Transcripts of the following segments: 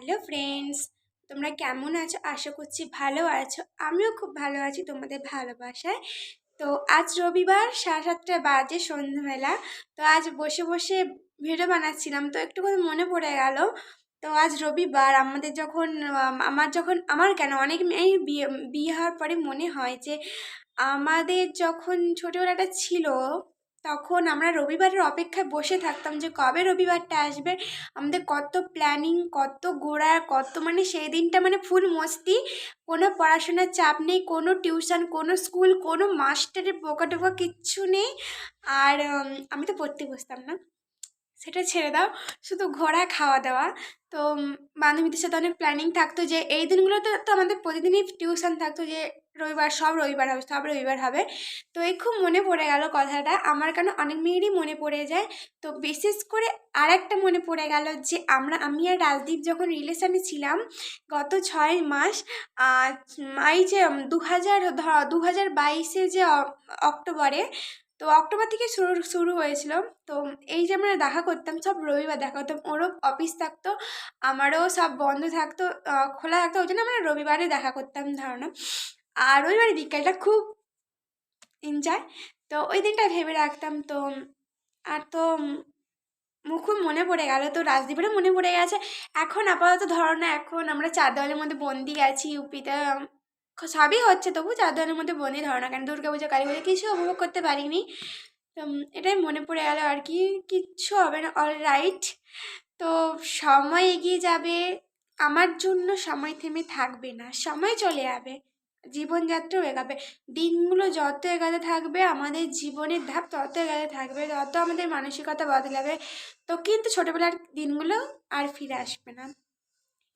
Hello friends, তোমরা কেমন আছো? আশা করছি ভালো আছো। আমিও খুব ভালো আছি তোমাদের ভালোবাসায়। তো আজ রবিবার সাড়ে সাতটা বাজে সন্ধ্যাবেলা তো আজ বসে বসে ভিডিও বানাচ্ছিলাম। তো একটু মনে পড়ে গেল। তো আজ রবিবার আমাদের যখন আমার যখন, আমার কেন, অনেক মেয়ে বিয়ে বিয়ে হওয়ার পরে মনে হয় যে আমাদের যখন ছোটোবেলাটা ছিল তখন আমরা রবিবারের অপেক্ষায় বসে থাকতাম যে কবে রবিবারটা আসবে, আমাদের কত প্ল্যানিং কত ঘোরা কত মানে সেই দিনটা মানে ফুল মস্তি। কোনো পড়াশোনার চাপ নেই, কোনো টিউশন কোনো স্কুল কোনো মাস্টারের বোকা টোকা কিচ্ছু নেই। আর আমি তো পড়তে বসতাম না। সেটা ছেড়ে দাও। শুধু ঘোরা খাওয়া দাওয়া তো বান্ধবীদের সাথে অনেক প্ল্যানিং থাকতো যে এই দিনগুলোতে তো আমাদের প্রতিদিনই টিউশন থাকতো যে রবিবার, সব রবিবার হবে, সব রবিবার হবে। তো এই খুব মনে পড়ে গেল কথাটা। আমার কেন অনেক মেয়েরই মনে পড়ে যায়। তো বিশেষ করে আর একটা মনে পড়ে গেল যে আমরা, আমি আর রাজদীপ যখন রিলেশনে ছিলাম গত ছয় মাস এই যে দু হাজার দু হাজার বাইশে যে অক্টোবরে তো অক্টোবর থেকে শুরু শুরু হয়েছিল। তো এই যে আমরা দেখা করতাম, সব রবিবার দেখা করতাম। ওরও অফিস থাকতো, আমারও সব বন্ধ থাকতো খোলা থাকতো, ওই জন্য আমরা রবিবারে দেখা করতাম ধারণা। আর রবিবারে বিকেলটা খুব এনজয় তো ওই দিনটা ভেবে রাখতাম। তো, আর তো খুব মনে পড়ে গেল। তো রাজদ্বীপেরও মনে পড়ে গেছে, এখন আপাতত ধরো না, এখন আমরা চার দেওয়ালের মধ্যে বন্দি আছি, ইউপিতে সবই হচ্ছে তবু চার দেওয়ালের মধ্যে বন্দি ধরো না কেন দুর্গা পুজো, কালী পুজো কিছু উপভোগ করতে পারিনি। এটাই মনে পড়ে গেল আর কি। কিচ্ছু হবে না অল রাইট তো সময় এগিয়ে যাবে। আমার জন্য সময় থেমে থাকবে না, সময় চলে যাবে। জীবনযাত্রাও এগাবে। দিনগুলো যত এগাতে থাকবে, আমাদের জীবনের ধাপ তত এগাতে থাকবে, তত আমাদের মানসিকতা বদলাবে। তো কিন্তু ছোটোবেলার দিনগুলো আর ফিরে আসবে না।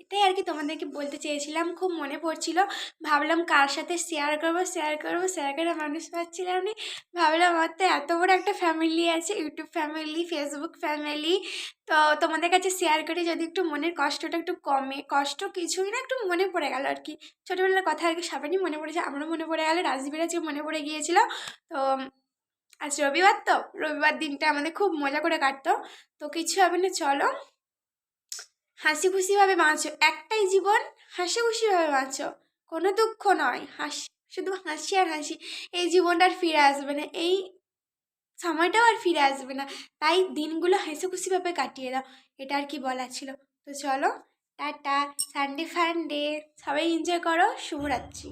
এটাই আর কি তোমাদেরকে বলতে চেয়েছিলাম, খুব মনে পড়ছিল। ভাবলাম কার সাথে শেয়ার করব শেয়ার করব শেয়ার করে মানুষ পাচ্ছিলাম না। ভাবলাম আমার তো এত বড় একটা ফ্যামিলি আছে ইউটিউব ফ্যামিলি ফেসবুক ফ্যামিলি তো তোমাদের কাছে শেয়ার করে যদি একটু মনের কষ্টটা একটু কমে, কষ্ট কিছুই না, একটু মনে পড়ে গেল আর কি। ছোটোবেলার কথা আর কি সবারই মনে পড়েছে, আমারও মনে পড়ে গেল রাজদীপের আজকে মনে পড়ে গিয়েছিল। তো আজ রবিবার তো, রবিবার দিনটা আমাদের খুব মজা করে কাটতো। তো কিছু হবে না, চলো। হাসি খুশিভাবে বাঁচো, একটাই জীবন হাসি খুশিভাবে বাঁচো। কোনো দুঃখ নয়, হাসি, শুধু হাসি আর হাসি। এই জীবনটা আর ফিরে আসবে না, এই সময়টাও আর ফিরে আসবে না। তাই দিনগুলো হাসি খুশিভাবে কাটিয়ে দাও, এটা আর কি বলা ছিল। তো চলো, টাটা, সানডে ফান্ডে, সবাই এনজয় করো, শুভরাত্রি।